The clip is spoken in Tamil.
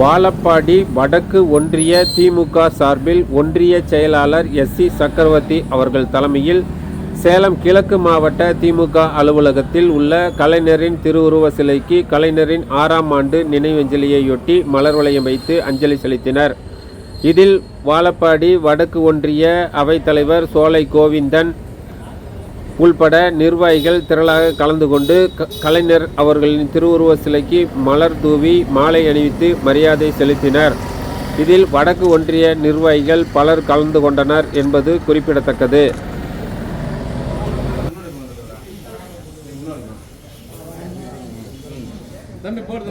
வாழப்பாடி வடக்கு ஒன்றிய திமுக சார்பில் ஒன்றிய செயலாளர் எஸ் சி சக்கரவர்த்தி அவர்கள் தலைமையில் சேலம் கிழக்கு மாவட்ட திமுக அலுவலகத்தில் உள்ள கலைஞரின் திருவுருவ சிலைக்கு கலைஞரின் ஆறாம் ஆண்டு நினைவஞ்சலியையொட்டி மலர் வளையம் வைத்து அஞ்சலி செலுத்தினர். இதில் வாழப்பாடி வடக்கு ஒன்றிய அவைத்தலைவர் சோலை கோவிந்தன் உள்பட நிர்வாகிகள் திரளாக கலந்து கொண்டு க- கலைஞர் அவர்களின் திருவுருவ சிலைக்கு மலர் தூவி மாலை அணிவித்து மரியாதை செலுத்தினர். இதில் வடக்கு ஒன்றிய நிர்வாகிகள் பலர் கலந்து கொண்டனர் என்பது குறிப்பிடத்தக்கது. தம்பி போடு